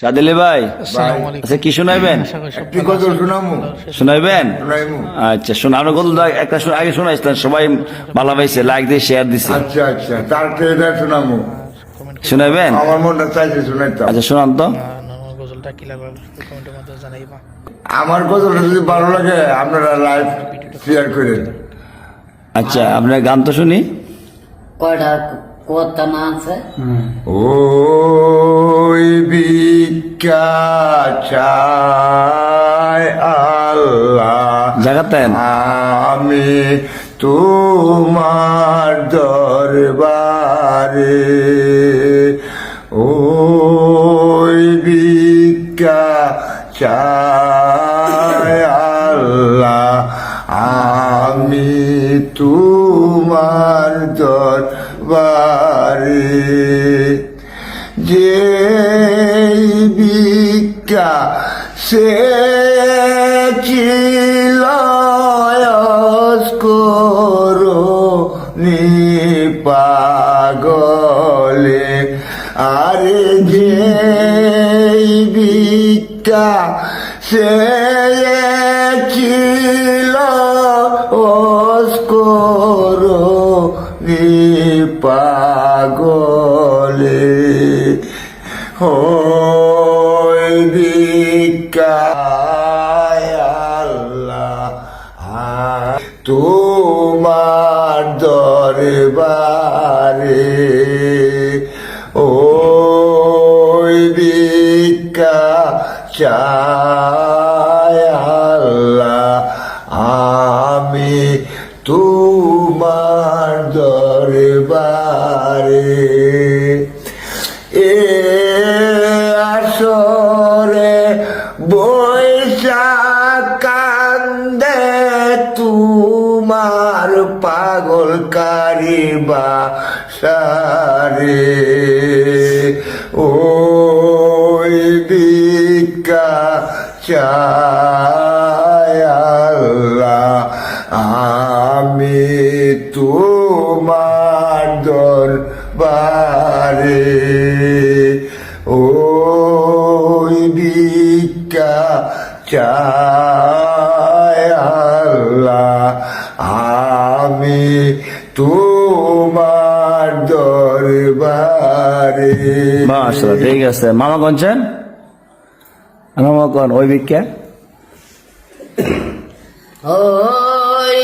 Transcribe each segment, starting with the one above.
সাদিলি ভাই আচ্ছা কি শোনাইবেন। শোনাইবেন? আচ্ছা শোনা আরও কত একটা আগে শোনাইছিলেন সবাই ভালো পাইছে লাইক দিয়ে শেয়ার দিছে। আচ্ছা আচ্ছা তার শোনাইবেন? আমার মনটা চাইছে শোনাইতাম। আচ্ছা শোনান তো। আমার গজলটা যদি ভালো লাগে আপনারা লাইভ শেয়ার করেন। আচ্ছা আপনার গান তো শুনি। কয়টা কথা না আছে? ওই ভিক্ষা চায় আল্লাহ। জাগাতেন। আমি তোমার দরবারে ওই ভিক্ষা চায় আল্লাহ। আমি তোমার দরবারে যে ভিক্ষা সে ছিল পাগলে। আরে যে ভিক্ষা সে ছিল করো নি পাগলে। হই ভিক্ষায় আল্লাহ তোমার দরবারে ওই ভিক্ষা চায় আসরে বৈশাখ কান্দে তোমার পাগল কারিবা সারে ওই ভিক্ষা চায় আল্লাহ আমি তোমার দরবারে। চায় আল্লাহ আমি তোমার দরবারে। মাশাআল্লাহ ঠিক আছে। মামা কোনছেন মামা কোন? ওই ভিক্ষা? ওই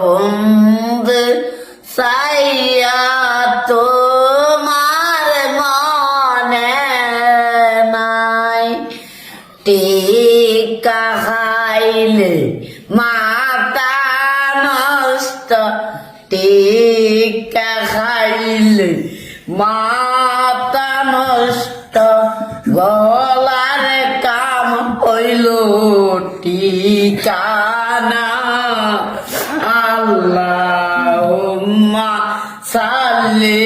বন্ধ সাইয়া তোমার কাহাইলে? মাতা নষ্ট। টিকা খাইলে মাতা নষ্ট। গলার কাম হইল টিকানা আল্লাহ সালে